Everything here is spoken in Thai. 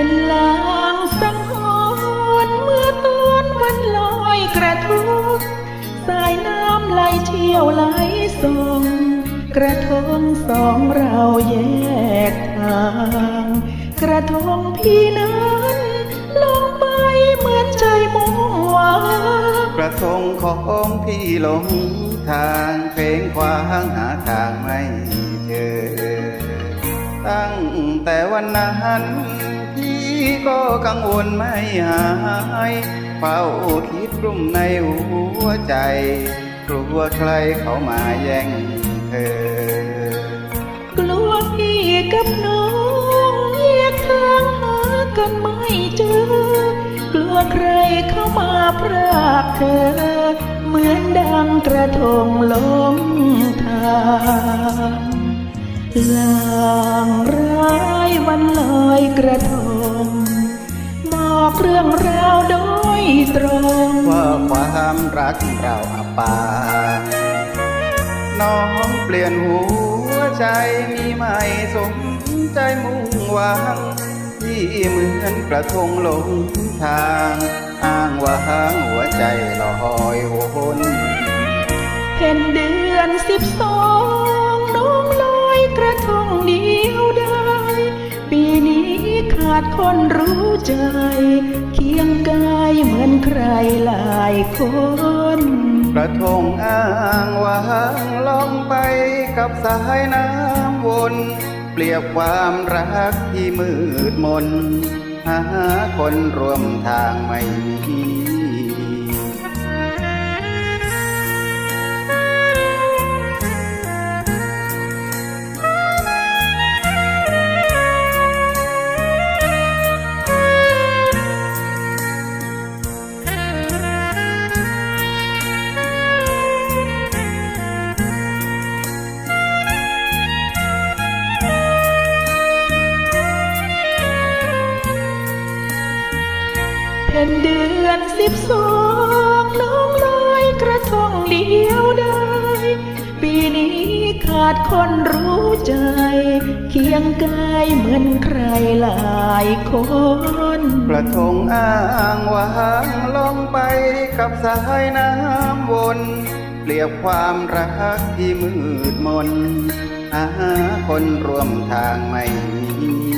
เป็นลางสังหรณ์เมื่อตอนวันลอยกระทงสายน้ำไหลเที่ยวไหลส่งกระทงสองเราแยกทาง กระทงพี่นั้นลงไปเหมือนใจมุ่งหวังกระทงของพี่หลงทางเพลงคว้างหาทางไม่เจอ ตั้งแต่วันนั้น ก็กังวลไม่หายเฝ้าคิดรุ่มในหัวใจ กลัวใครเขามาแย่งเธอ กลัวพี่กับน้องแยกทางหากันไม่เจอ กลัวใครเข้ามาพรากเธอ เหมือนดังกระทงลงทางลางร้ายวันลอยกระทง รื่องราวโดยตรง ว่าความรักเราอับปางน้องเปลี่ยนหัวใจมีใหม่สมใจมุ่งหวังที่เหมือนกระทงหลงทาง อ้างว่าหางหัวใจลอยวนเพ็นเดือนสิบสองน้องลอยกระทงเดียวได้ ปีนี้ขาดคนรู้ใจ ยงกายเหมือนใครหลายคน กระทงอ้างวางล่องไปกับสายน้ำวน เปรียบความรักที่มืดมน หาคนร่วมทางไม่มี เพ็นเดือนสิบสองน้องลอยกระทงเดียวได้ ปีนี้ขาดคนรู้ใจ เคียงกายเหมือนใครหลายคน กระทงอ้างวางลองไปกับสายน้ำวนเปรียบความรักที่มืดมนหาคนร่วมทางไม่มี